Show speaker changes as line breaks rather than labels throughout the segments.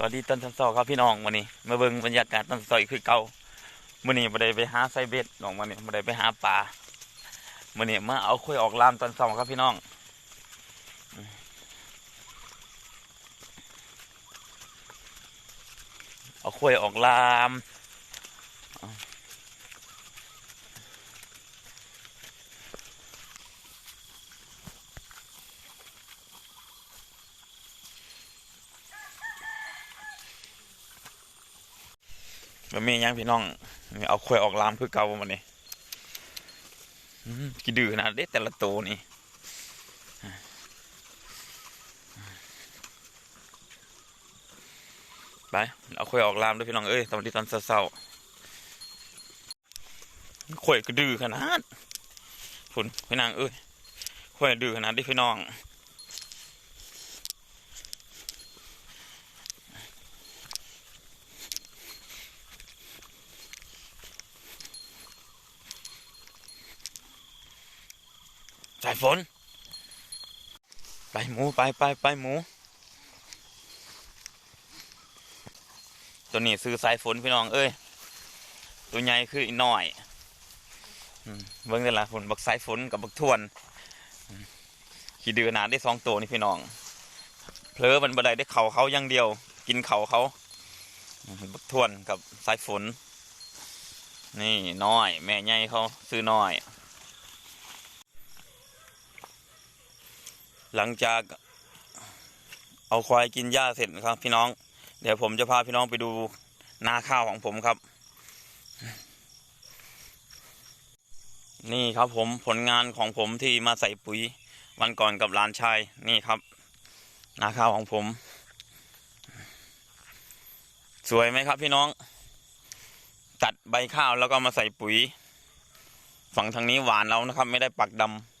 สวัสดีต้นสันสอครับพี่น้องวันนี้ มาเบิ่งบรรยากาศต้นสันสออีกคือเก่ามื่อนี้มาได้ไปหาไซเบ็ดน้องมาเนี่ยมาได้ไปหาปลามื่อนี้มาเอาคุยออกลามตอนสองครับพี่น้องเอาคุยออกลาม มันมียังพี่น้องเอาคุยออกลามคือเก่าวันนี้อืมกี่ดื้อนะเด็แต่ละตัวนี่ไปเอาข่อยออกลามด้วยพี่น้องเอ้ยตอนที่ตอนเศร้าๆข่อยก็ดื้อขนาดฝนพี่นางเอ้ยข่อยดื้อขนาดที่พี่น้อง สายฝน ไปหมูไปไปไปหมู ตัวนี้ซื้อสายฝนพี่น้องเอ้ย ตัวใหญ่คืออีน้อยเบิ่งแต่ละฝนบักสายฝนกับบักทวนขี่ดือนาได้สองตัวนี่พี่น้องเผลอมันบันไดได้เขาเขาอย่างเดียว กินเขาเขาอืมบักทวนกับสายฝน นี่น้อย แม่ใหญ่เขาซื้อน้อย หลังจากเอาควายกินหญ้าเสร็จนะครับ พี่น้อง เดี๋ยวผมจะพาพี่น้องไปดูนาข้าวของผมครับ นี่ครับผมผลงานของผมที่มาใส่ปุ๋ยวันก่อนกับหลานชายนี่ครับ นาข้าวของผม สวยไหมครับพี่น้อง ตัดใบข้าวแล้วก็มาใส่ปุ๋ย ฝั่งทางนี้หวานแล้วนะครับ ไม่ได้ปักดำ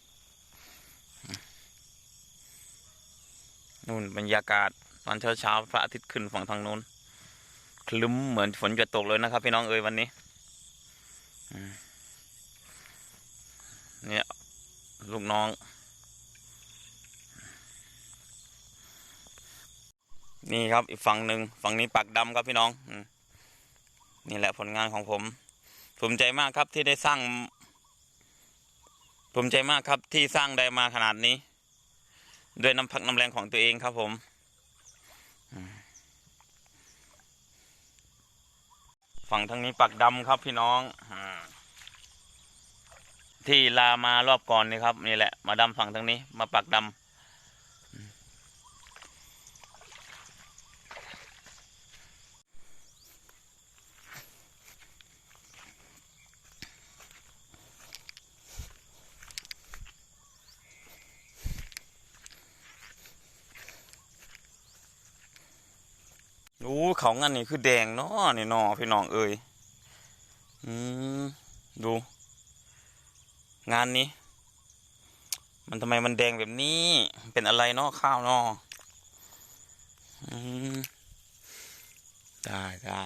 นู่นบรรยากาศตอนเช้าเช้าพระอาทิตย์ขึ้นฝั่งทางนู้นคลึ้มเหมือนฝนจะตกเลยนะครับ พี่น้องเอ๋ยวันนี้เนี่ยลูกน้อง นี่ครับอีกฝั่งหนึ่งฝั่งนี้ปักดำครับพี่น้องนี่แหละผลงานของผมภูมิใจมากครับที่ได้สร้างภูมิใจมากครับที่สร้างได้มาขนาดนี้ ด้วยน้ำพักน้ำแรงของตัวเองครับผมฝั่งทางนี้ปักดำครับพี่น้องที่ลามารอบก่อนนี่ครับนี่แหละ มาดำฝั่งทางนี้ มาปักดำ เขางั้นนี่คือแดงเนาะนี่นอพี่น้องเอ้ยอืมดู งานนี้ มันทำไมมันแดงแบบนี้ เป็นอะไรเนาะข้าวเนาะอืมได้ได้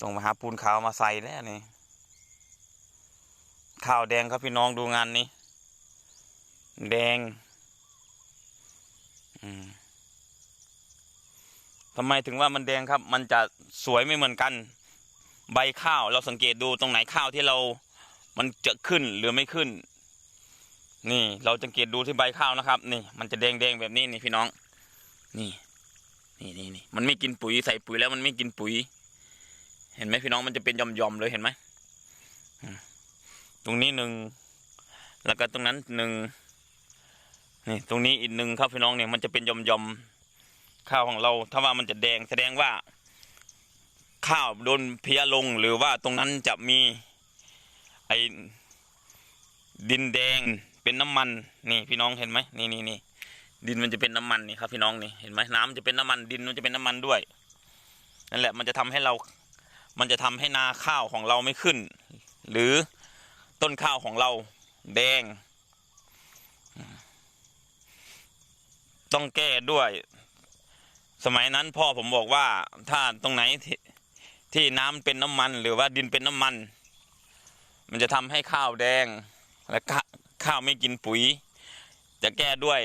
ต้องมาหาปูนขาวมาใส่แล้วนี่ข้าวแดงครับพี่น้องดูงานนี้ แดง อืม ทำไมถึงว่ามันแดงครับ มันจะสวยไม่เหมือนกัน ใบข้าวเราสังเกตดูตรงไหนข้าวที่เรา มันจะขึ้นหรือไม่ขึ้น นี่เราสังเกตดูที่ใบข้าวนะครับ นี่ มันจะแดงแดงๆแบบนี้นี่พี่น้อง นี่ นี่นี่นี่มันไม่กินปุ๋ยใส่ปุ๋ยแล้วมันไม่กินปุ๋ย เห็นไหมพี่น้องมันจะเป็นหย่อมๆเลยเห็นไหมตรงนี้หนึ่งแล้วก็ตรงนั้นหนึ่งนี่ตรงนี้อีกหนึ่งครับพี่น้องเนี่ยมันจะเป็นหย่อมๆ ข้าวของเราถ้าว่ามันจะแดงแสดงว่า ข้าวโดนเพียลงหรือว่าตรงนั้นจะมีไอ้ดินแดงเป็นน้ำมันนี่พี่น้องเห็นไหมนี่นี่นี่ดินมันจะเป็นน้ำมันนี่ครับพี่น้องนี่เห็นไหมน้ำจะเป็นน้ำมันดินมันจะเป็นน้ำมันด้วยนั่นแหละมันจะทำให้เรา มันจะทำให้นาข้าวของเราไม่ขึ้น หรือต้นข้าวของเราแดง ต้องแก้ด้วย สมัยนั้นพ่อผมบอกว่าถ้าตรงไหนที่ที่น้ำเป็นน้ำมันหรือว่าดินเป็นน้ำมัน มันจะทำให้ข้าวแดงและข้าข้าวไม่กินปุ๋ย จะแก้ด้วย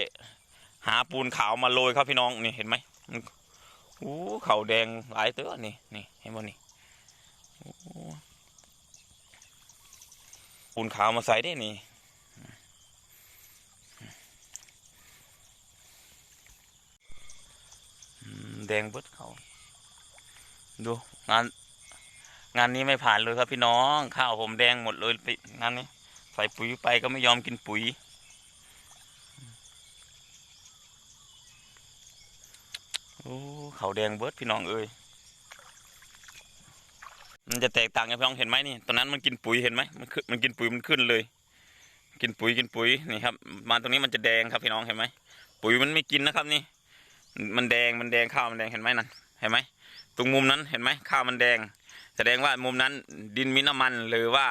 หาปูนขาวมาโรยครับพี่น้องนี่เห็นไหมมันโอ้เข่าแดงหลายเตื้อนี่นี่เห็นบ่นี่ปูนขาวมาใส่ได้นี่อืม แดงเบิดเขา ดู งาน งานนี้ไม่ผ่านเลยครับพี่น้อง ข้าวผมแดงหมดเลยไปงานนี้ ใส่ปุ๋ยไปก็ไม่ยอมกินปุ๋ย โอ้เขาแดงเบิดพี่น้องเอ้ยมันจะแตกต่างกันพี่น้องเห็นไหมนี่ตอนนั้นมันกินปุ๋ยเห็นไหมมันขึ้นมันกินปุ๋ยมันขึ้นเลย กินปุ๋ยกินปุ๋ยนี่ครับมาตรงนี้มันจะแดงครับพี่น้องเห็นไหมปุ๋ยมันไม่กินนะครับนี่ มันแดงมันแดงข้าวมันแดงเห็นไหมนั่นเห็นไหมตรงมุมนั้นเห็นไหมข้าวมันแดง แสดงว่ามุมนั้นดินมีน้ำมันหรือว่า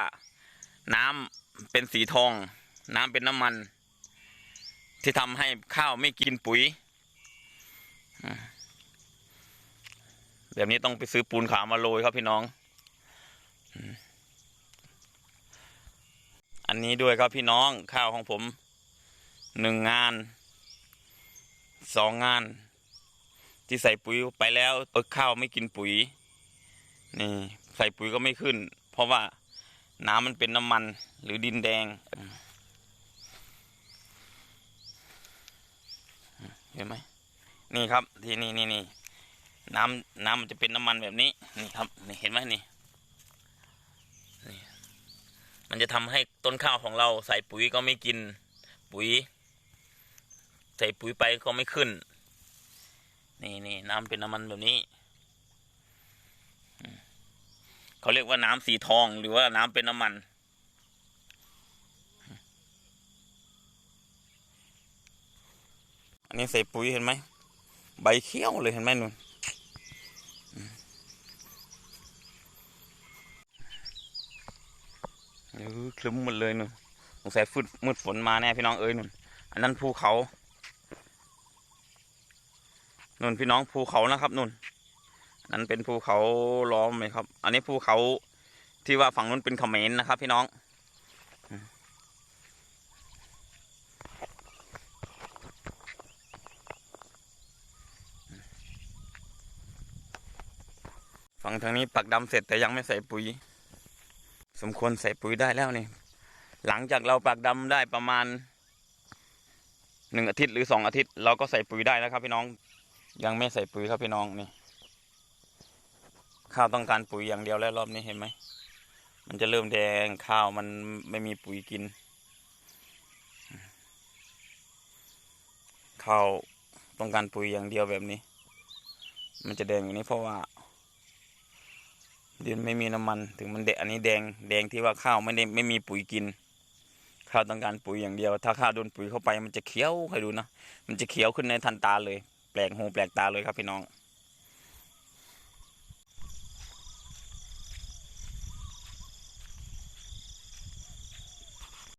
น้ำเป็นสีทอง น้ำเป็นน้ำมัน ที่ทำให้ข้าวไม่กินปุ๋ยแบบนี้ต้องไปซื้อปูนขาวมาโรยครับพี่น้อง อันนี้ด้วยครับพี่น้องข้าวของผมหนึ่งงานสองงาน ที่ใส่ปุ๋ยไปแล้วเออข้าวไม่กินปุ๋ย นี่ใส่ปุ๋ยก็ไม่ขึ้น เพราะว่าน้ำมันเป็นน้ำมันหรือดินแดงเห็นไหมนี่ครับ ที่นี่นี่นี่น้ำน้ำมันจะเป็นน้ำมันแบบนี้ นี่ครับนี่เห็นไหมนี่นี่ มันจะทำให้ต้นข้าวของเราใส่ปุ๋ยก็ไม่กิน ปุ๋ย ใส่ปุ๋ยไปก็ไม่ขึ้น นี่นี่น้ำเป็นน้ำมันแบบนี้เขาเรียกว่าน้ำสีทองหรือว่าน้ำเป็นน้ำมันอันนี้ใส่ปุ๋ยเห็นไหมใบเขียวเลยเห็นไหมนุ่นเออคลึ้มหมดเลยนุ่นสงสัยฟืดมืดฝนมาแน่พี่น้องเอ้ยนุ่นอันนั้นภูเขา นุ่นพี่น้องภูเขานะครับนุ่นนั่นเป็นภูเขาล้อมเลยครับ อันนี้ภูเขาที่ว่าฝั่งนู้นเป็นเขมรนะครับ พี่น้องฝั่งทางนี้ปักดำเสร็จแต่ยังไม่ใส่ปุ๋ย สมควรใส่ปุ๋ยได้แล้วนี่ หลังจากเราปักดำได้ประมาณหนึ่งอาทิตย์หรือสองอาทิตย์ เราก็ใส่ปุ๋ยได้แล้วครับ พี่น้อง ยังไม่ใส่ปุ๋ยครับพี่น้องนี่ ข้าวต้องการปุ๋ยอย่างเดียวแล้วรอบนี้เห็นไหม มันจะเริ่มแดงข้าวมันไม่มีปุ๋ยกิน ข้าวต้องการปุ๋ยอย่างเดียวแบบนี้ มันจะแดงอย่างนี้เพราะว่าดินไม่มีน้ำมัน ถึงมันแดงอันนี้แดงแดงที่ว่าข้าวไม่ได้ไม่มีปุ๋ยกิน ข้าวต้องการปุ๋ยอย่างเดียว ถ้าข้าวโดนปุ๋ยเข้าไปมันจะเขียวใครดูนะมันจะเขียวขึ้นในทันตาเลย แปลกหูแปลกตาเลยครับพี่น้อง